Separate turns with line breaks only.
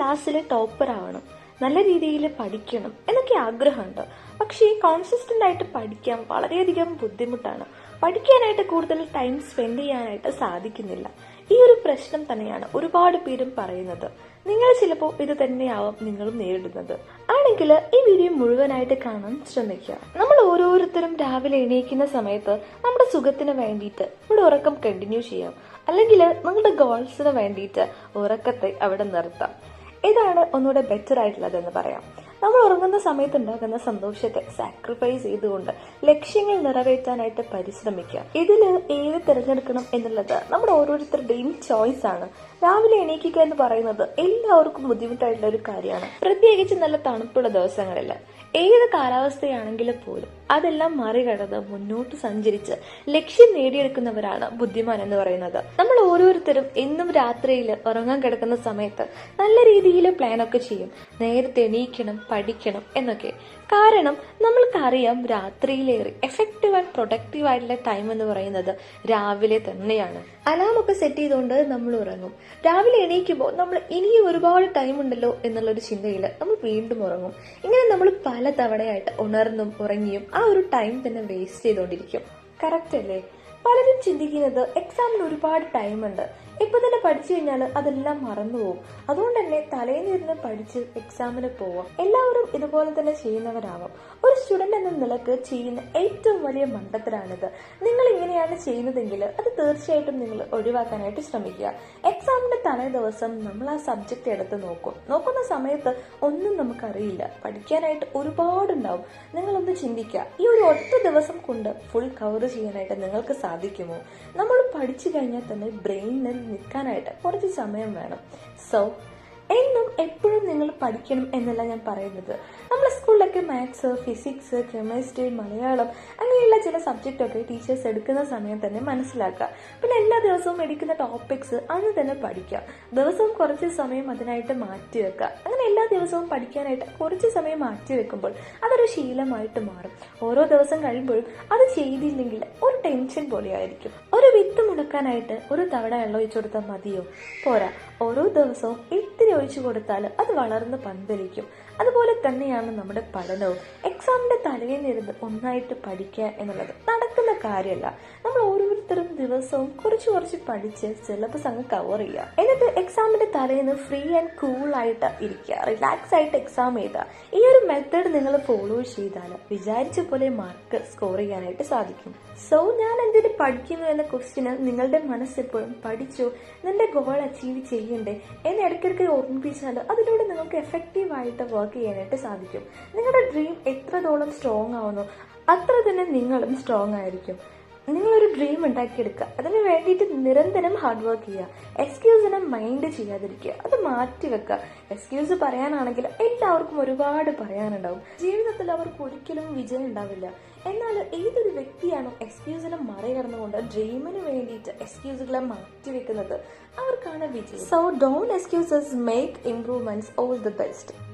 ക്ലാസ്സിലെ ടോപ്പർ ആവണം നല്ല രീതിയിൽ പഠിക്കണം എന്നൊക്കെ ആഗ്രഹമുണ്ട്. പക്ഷേ കോൺസിസ്റ്റന്റ് ആയിട്ട് പഠിക്കാൻ വളരെയധികം ബുദ്ധിമുട്ടാണ്. പഠിക്കാനായിട്ട് കൂടുതൽ ടൈം സ്പെൻഡ് ചെയ്യാനായിട്ട് സാധിക്കുന്നില്ല. ഈ ഒരു പ്രശ്നം തന്നെയാണ് ഒരുപാട് പേരും പറയുന്നത്. നിങ്ങൾ ചിലപ്പോൾ ഇത് തന്നെയാവും നിങ്ങളും നേരിടുന്നത്. ആണെങ്കിൽ ഈ വീഡിയോ മുഴുവനായിട്ട് കാണാൻ ശ്രമിക്കുക. നമ്മൾ ഓരോരുത്തരും രാവിലെ എണീക്കുന്ന സമയത്ത് നമ്മുടെ സുഖത്തിന് വേണ്ടിയിട്ട് നമ്മുടെ ഉറക്കം കണ്ടിന്യൂ ചെയ്യാം. അല്ലെങ്കിൽ നിങ്ങളുടെ ഗോൾസിന് വേണ്ടിയിട്ട് ഉറക്കത്തെ അവിടെ നിർത്താം. ഇതാണ് ഒന്നുകൂടെ ബെറ്റർ ആയിട്ടുള്ളതെന്ന് പറയാം. നമ്മൾ ഉറങ്ങുന്ന സമയത്ത് ഉണ്ടാകുന്ന സന്തോഷത്തെ സാക്രിഫൈസ് ചെയ്തുകൊണ്ട് ലക്ഷ്യങ്ങൾ നിറവേറ്റാനായിട്ട് പരിശ്രമിക്കുക. ഇതിൽ ഏത് തിരഞ്ഞെടുക്കണം എന്നുള്ളത് നമ്മുടെ ഓരോരുത്തരുടെയും ചോയ്സ് ആണ്. രാവിലെ എണീക്കുക എന്ന് പറയുന്നത് എല്ലാവർക്കും ബുദ്ധിമുട്ടായിട്ടുള്ള ഒരു കാര്യമാണ്. പ്രത്യേകിച്ച് നല്ല തണുപ്പുള്ള ദിവസങ്ങളിൽ ഏത് കാലാവസ്ഥയാണെങ്കിലും പോലും. അതെല്ലാം മറികടന്ന് മുന്നോട്ട് സഞ്ചരിച്ച് ലക്ഷ്യം നേടിയെടുക്കുന്നവരാണ് ബുദ്ധിമാൻ എന്ന് പറയുന്നത്. നമ്മൾ ഓരോരുത്തരും എന്നും രാത്രിയിൽ ഉറങ്ങാൻ കിടക്കുന്ന സമയത്ത് നല്ല രീതിയിൽ പ്ലാനൊക്കെ ചെയ്യും. നേരത്തെ എണീക്കണം പഠിക്കണം എന്നൊക്കെ. കാരണം നമ്മൾക്കറിയാം രാത്രിയിലേറെ എഫക്റ്റീവ് ആൻഡ് പ്രൊഡക്റ്റീവ് ആയിട്ടുള്ള ടൈം എന്ന് പറയുന്നത് രാവിലെ തന്നെയാണ്. അലാം ഒക്കെ സെറ്റ് ചെയ്തുകൊണ്ട് നമ്മൾ ഉറങ്ങും. രാവിലെ എണീക്കുമ്പോൾ നമ്മൾ ഇനിയും ഒരുപാട് ടൈം ഉണ്ടല്ലോ എന്നുള്ളൊരു ചിന്തയിൽ നമ്മൾ വീണ്ടും ഉറങ്ങും. ഇങ്ങനെ നമ്മൾ പല തവണയായിട്ട് ഉണർന്നും ഉറങ്ങിയും ഒരു ടൈം തന്നെ വേസ്റ്റ് ചെയ്തുകൊണ്ടിരിക്കും കറക്റ്റ് അല്ലേ? പലരും ചിന്തിക്കുന്നത് എക്സാമിന് ഒരുപാട് ടൈം ഉണ്ട്. ഇപ്പൊ തന്നെ പഠിച്ചു കഴിഞ്ഞാൽ അതെല്ലാം മറന്നുപോകും അതുകൊണ്ട് തന്നെ തലേന്നിരുന്ന് പഠിച്ച് എക്സാമിന് പോവാം. എല്ലാവരും ഇതുപോലെ തന്നെ ചെയ്യുന്നവരാവാം. ഒരു സ്റ്റുഡന്റ് എന്ന നിലയ്ക്ക് ചെയ്യുന്ന ഏറ്റവും വലിയ മണ്ടത്തരാണിത്. നിങ്ങൾ ഇങ്ങനെയാണ് ചെയ്യുന്നതെങ്കിൽ അത് തീർച്ചയായിട്ടും നിങ്ങൾ ഒഴിവാക്കാനായിട്ട് ശ്രമിക്കുക. എക്സാമിന്റെ തലേ ദിവസം നമ്മൾ ആ സബ്ജക്റ്റ് എടുത്ത് നോക്കും. നോക്കുന്ന സമയത്ത് ഒന്നും നമുക്കറിയില്ല. പഠിക്കാനായിട്ട് ഒരുപാടുണ്ടാവും. നിങ്ങളൊന്ന് ചിന്തിക്കുക. ഈ ഒരു ഒറ്റ ദിവസം കൊണ്ട് ഫുൾ കവർ ചെയ്യാനായിട്ട് നിങ്ങൾക്ക് സാധിക്കുമോ? നമ്മൾ പഠിച്ചു കഴിഞ്ഞാൽ തന്നെ ബ്രെയിനിൽ നിൽക്കാനായിട്ട് കുറച്ച് സമയം വേണം. സോ എന്നും എപ്പോഴും നിങ്ങൾ പഠിക്കണം എന്നല്ല ഞാൻ പറയുന്നത്. നമ്മൾ സ്കൂളിലൊക്കെ മാത്സ് ഫിസിക്സ് കെമിസ്ട്രി മലയാളം അങ്ങനെയുള്ള ചില സബ്ജക്റ്റ് ഒക്കെ ടീച്ചേഴ്സ് എടുക്കുന്ന സമയം തന്നെ മനസ്സിലാക്കുക. പിന്നെ എല്ലാ ദിവസവും എടുക്കുന്ന ടോപ്പിക്സ് അന്ന് തന്നെ പഠിക്കുക. ദിവസവും കുറച്ച് സമയം അതിനായിട്ട് മാറ്റി വെക്കുക. അങ്ങനെ എല്ലാ ദിവസവും പഠിക്കാനായിട്ട് കുറച്ച് സമയം മാറ്റി വെക്കുമ്പോൾ അതൊരു ശീലമായിട്ട് മാറും. ഓരോ ദിവസം കഴിയുമ്പോഴും അത് ചെയ്തില്ലെങ്കിൽ ഒരു ടെൻഷൻ പോലെയായിരിക്കും ഒരു വിത്ത് മുടക്കാനായിട്ട് ഒരു തവണ വെള്ളം ഒഴിച്ചു കൊടുത്താൽ മതിയോ? പോരാ. ഓരോ ദിവസവും ഇത്തിരി ഒഴിച്ചു കൊടുത്താൽ അത് വളർന്ന് പന്തലിക്കും. അതുപോലെ തന്നെയാണ് നമ്മുടെ പഠനവും. എക്സാമിന്റെ തലേന്നിരുന്ന് ഒന്നായിട്ട് പഠിക്കുക എന്നുള്ളത് നടക്കുന്ന കാര്യമല്ല. നമ്മൾ ഓരോരുത്തരും ദിവസവും കുറച്ച് കുറച്ച് പഠിച്ച് സിലബസ് അങ്ങ് കവർ ചെയ്യുക. എന്നിട്ട് എക്സാമിന്റെ തലേന്ന് ഫ്രീ ആൻഡ് കൂൾ ആയിട്ട് ഇരിക്കുക. റിലാക്സ് ആയിട്ട് എക്സാം എഴുതുക. ഈ ഒരു മെത്തേഡ് നിങ്ങൾ ഫോളോ ചെയ്താൽ വിചാരിച്ച പോലെ മാർക്ക് സ്കോർ ചെയ്യാനായിട്ട് സാധിക്കും. സോ ഞാൻ എന്തിന് പഠിക്കുന്നു എന്ന ക്വസ്റ്റിന് നിങ്ങളുടെ മനസ്സെപ്പോഴും പഠിച്ചു നിന്റെ ഗോൾ അച്ചീവ് ചെയ്യണ്ടേ എന്ന് ഇടയ്ക്കിടയ്ക്ക് ഓർമ്മിപ്പിച്ചാൽ അതിലൂടെ നിങ്ങൾക്ക് എഫക്റ്റീവായിട്ട് വർക്ക് ചെയ്യാനായിട്ട് സാധിക്കും. നിങ്ങളുടെ ഡ്രീം എത്രത്തോളം സ്ട്രോങ് ആവുന്നു അത്ര തന്നെ നിങ്ങളും സ്ട്രോങ് ആയിരിക്കും. നിങ്ങളൊരു ഡ്രീം ഉണ്ടാക്കിയെടുക്കുക. അതിന് വേണ്ടിയിട്ട് നിരന്തരം ഹാർഡ് വർക്ക് ചെയ്യുക. എക്സ്ക്യൂസിനെ മൈൻഡ് ചെയ്യാതിരിക്കുക. അത് മാറ്റി വെക്കുക. എക്സ്ക്യൂസ് പറയാനാണെങ്കിൽ എല്ലാവർക്കും ഒരുപാട് പറയാനുണ്ടാവും. ജീവിതത്തിൽ അവർക്ക് ഒരിക്കലും വിജയം ഉണ്ടാവില്ല. എന്നാൽ ഏതൊരു വ്യക്തിയാണോ എക്സ്ക്യൂസിനെ മറികടന്നുകൊണ്ട് ഡ്രീമിന് വേണ്ടിയിട്ട് എക്സ്ക്യൂസുകളെ മാറ്റി വെക്കുന്നത്? അവർക്കാണ് വിജയം. So don't excuses make improvements all the best